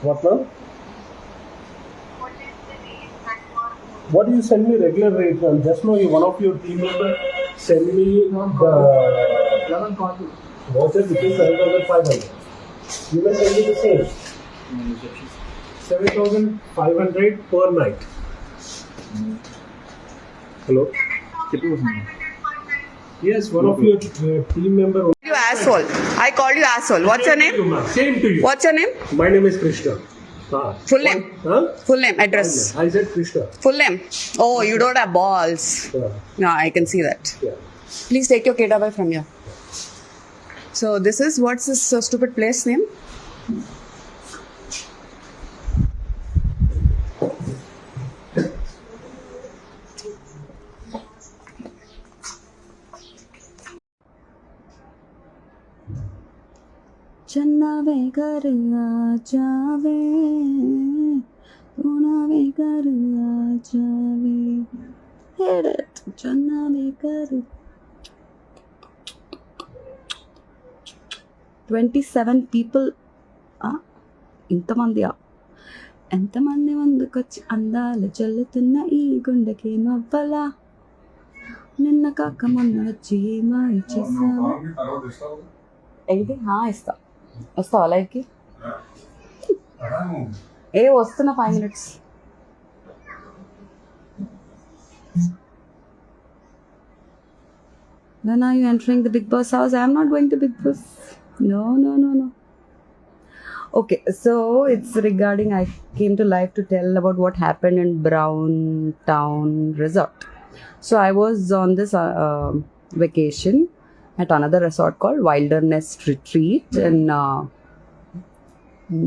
What now? What do you send me regular rate? And just now, you, one of your team member send me the voucher which is seven thousand five hundred. You may send me the same seven thousand five hundred per night. Hello. Yes, one of your uh, team member. You asshole. I called you asshole. What's your name? Same to you. What's your name? My name is Krishna. Ah. Full name? Huh? Full name, address. I said Krishna. Full name. Oh, you don't have balls. Yeah. No, I can see that. yeah. Please take your kid away from here. So this is what's this uh, stupid place name? चन्नावे कर आ जावे सोनावे कर आ जावे Hit it. चन्नावे कर twenty seven people ఇంతమందియా ఎంతమంది ముందుకొచ్చి అందాలు చల్లుతున్న ఈ గుండెకి నవ్వలా నిన్న కాక మొన్న వచ్చి ఏమాయి చేసావా ఏంటి హా, ఇస్తా వస్తావా లైవ్కి ఏ వస్తున్నా five minutes When are you entering the Big Boss house? I am not going to Big Boss. No, no, no, no. Okay, so it's regarding. I came to live to tell about what happened in Brown Town Resort. So I was on this uh, uh, vacation at another resort called Wilderness Retreat in uh,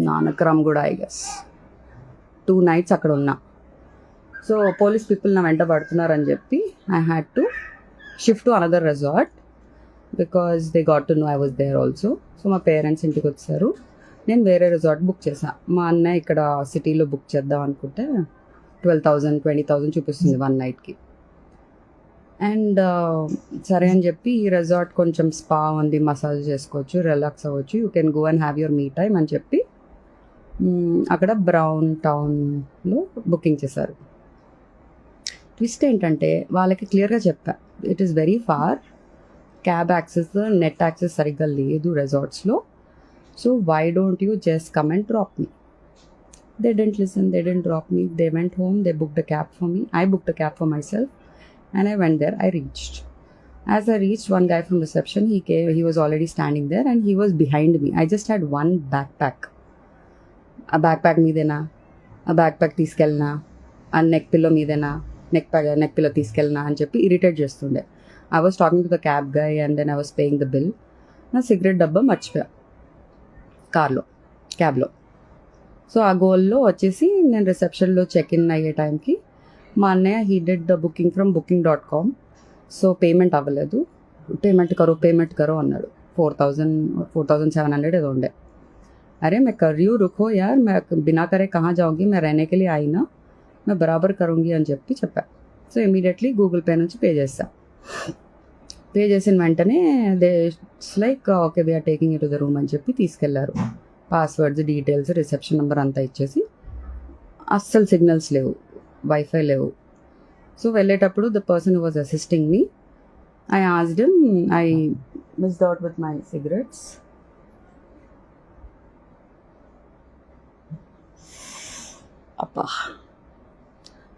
Nanakramguda, I guess. Two nights అక్కడ ఉన్నా. So police people నా వెంట పడుతున్నారని చెప్పి I had to shift to another resort because they got to know I was there also so మా parents ఇంటికి వచ్చారు. నేను వేరే రిసార్ట్ బుక్ చేశాను మా అన్నయ్య ఇక్కడ సిటీలో బుక్ చేద్దాం అనుకుంటే ట్వెల్వ్ థౌజండ్ ట్వంటీ థౌజండ్ చూపిస్తుంది వన్ నైట్కి అండ్ సరే అని చెప్పి ఈ రెసార్ట్ కొంచెం స్పా ఉంది మసాజ్ చేసుకోవచ్చు రిలాక్స్ అవ్వచ్చు. You can go and have your me time అని చెప్పి అక్కడ బ్రౌన్ టౌన్లో బుకింగ్ చేశారు. ట్విస్ట్ ఏంటంటే వాళ్ళకి క్లియర్గా చెప్పా. It is very far cab access net access సరిగ్గా లేదు రెసార్ట్స్లో so why don't you just come and drop me they didn't listen they didn't drop me they went home they book the cab for me I book the cab for myself and I went there. I reached. As I reached, one guy from reception, he came, he was already standing there and he was behind me. I just had one backpack. ఆ backpack మీదేనా ఆ backpack తీసుకెళ్ళినా ఆ neck pillow మీదేనా neck pack neck pillow తీసుకెళ్ళినా అని చెప్పి irritate చేస్తుండే I was talking to the cab guy and then I was paying the bill నా సిగరెట్ డబ్బా మర్చిపోయా కార్లో క్యాబ్లో సో ఆ గోల్లో వచ్చేసి నేను రిసెప్షన్లో చెక్ ఇన్ అయ్యే టైంకి మా అన్నయ్య he did the booking from booking dot com so payment అవ్వలేదు పేమెంట్ కరో పేమెంట్ కరో అన్నాడు four thousand four thousand seven hundred ఏదో ఉండే अरे मैं कर रही हूँ रुको यार मैं बिना करे कहाँ जाऊँगी मैं रहने के लिए आई ना मैं బరాబర్ కరుంగి అని చెప్పి చెప్పా సో ఇమీడియట్లీ గూగుల్ పే నుంచి పే చేస్తా పే చేసిన వెంటనే they like okay we're taking it the room అని చెప్పి తీసుకెళ్లారు పాస్వర్డ్స్ డీటెయిల్స్ రిసెప్షన్ నెంబర్ అంతా ఇచ్చేసి అస్సలు సిగ్నల్స్ లేవు వైఫై లేవు. సో వెళ్ళేటప్పుడు the person was assisting me I asked I missed out with my cigarettes అప్పా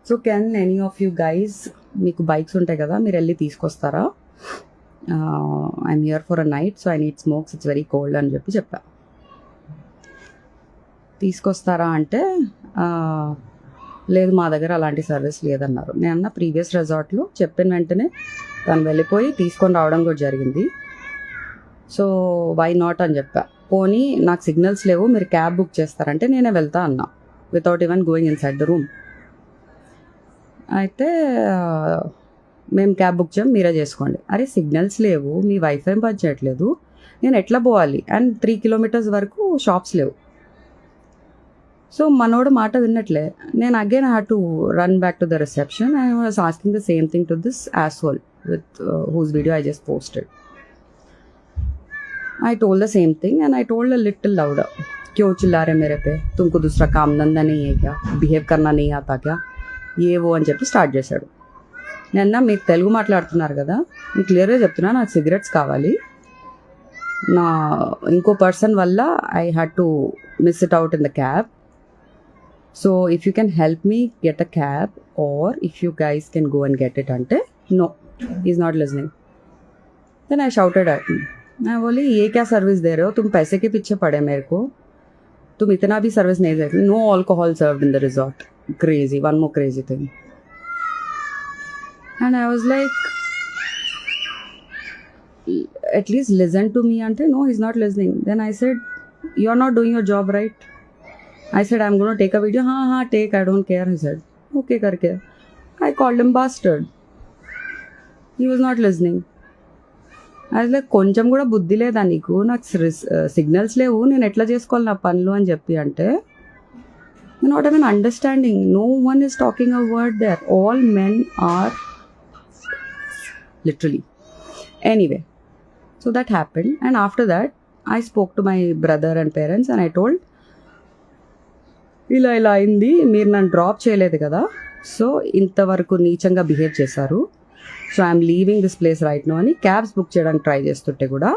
so can any of you guys మీకు బైక్స్ ఉంటాయి కదా మీరు వెళ్ళి తీసుకొస్తారా? I'm here for a night so I need smokes it's very cold అని చెప్పి చెప్పా. తీసుకొస్తారా అంటే లేదు మా దగ్గర అలాంటి సర్వీస్ లేదన్నారు. నేను అన్న ప్రీవియస్ రిజార్ట్లో చెప్పిన వెంటనే తను వెళ్ళిపోయి తీసుకొని రావడం కూడా జరిగింది. సో వై నాట్ అని చెప్పా. పోనీ నాకు సిగ్నల్స్ లేవు మీరు క్యాబ్ బుక్ చేస్తారంటే నేనే వెళ్తా అన్నా without even going inside the room అయితే మేము క్యాబ్ బుక్ చేయం మీరే చేసుకోండి. అరే సిగ్నల్స్ లేవు మీ వైఫై పని చేయట్లేదు నేను ఎట్లా పోవాలి? అండ్ త్రీ కిలోమీటర్స్ వరకు షాప్స్ లేవు. సో మనోడు మాట విన్నట్లే నేను again had to run back to the reception I was asking the same thing to this asshole with whose video I just posted I told the same thing and I told a little louder. क्यों चिल्ला रहे मेरे पे तुमको दूसरा काम धंधा नहीं है क्या బిహేవ్ करना नहीं आता क्या ఏ ఓ అని చెప్పి స్టార్ట్ చేశాడు నిన్న మీరు తెలుగు మాట్లాడుతున్నారు కదా నేను క్లియర్గా చెప్తున్నా నాకు సిగరెట్స్ కావాలి నా ఇంకో పర్సన్ వల్ల I had to miss it out in the cab So if you can help me get a cab or if you guys can go and get it ante no he's not listening. Then I shouted at him. मैं बोली ये क्या service दे रहे हो तुम पैसे के पीछे पड़े मेरे को तुम इतना भी सर्विस नहीं दे रहे no alcohol served in the resort crazy and I was like, at least listen to me. And no, he's not listening. Then I said, You're not doing your job right. I said i'm going to take a video. Ha ha take i don't care he said. Okay karke. I called him bastard. He was not listening. అసలు కొంచెం కూడా బుద్ధి లేదా నీకు నాకు signals లేవు నేను ఎట్లా చేసుకోవాలి నా పనులు అని చెప్పి అంటే you not I mean understanding no one is talking a word there all men are literally anyway so that happened and after that I spoke to my brother and parents and I told ఇలా ఇలా అయింది. మీరు నన్ను drop చేయలేదు కదా. So ఇంతవరకు నీచంగా behave చేశారు. So I'm leaving this place right now అని క్యాబ్స్ బుక్ చేయడానికి ట్రై చేస్తుంటే కూడా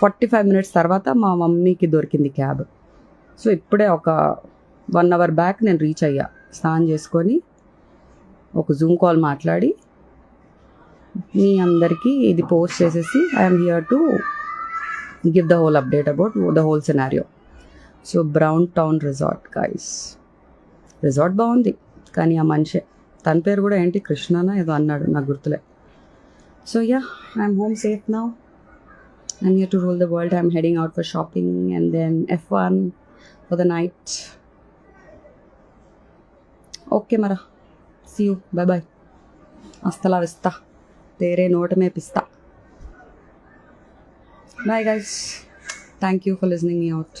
ఫార్టీ ఫైవ్ మినిట్స్ తర్వాత మా మమ్మీకి దొరికింది క్యాబ్ సో ఇప్పుడే ఒక వన్ అవర్ బ్యాక్ నేను రీచ్ అయ్యా. స్నానం చేసుకొని ఒక జూమ్ కాల్ మాట్లాడి మీ అందరికీ ఇది పోస్ట్ చేసేసి I'm here to give the whole update about the whole scenario so Brown Town resort guys resort బాగుంది కానీ ఆ మనిషే తన పేరు కూడా ఏంటి? కృష్ణనా? ఏదో అన్నాడు నాకు గుర్తులే. So yeah I'm home safe now and you to rule the world I'm heading out for shopping and then F one for the night okay Mara see you bye bye అస్తలా విస్తా తేరే నోటమే పిస్తా. Bye guys thank you for listening me out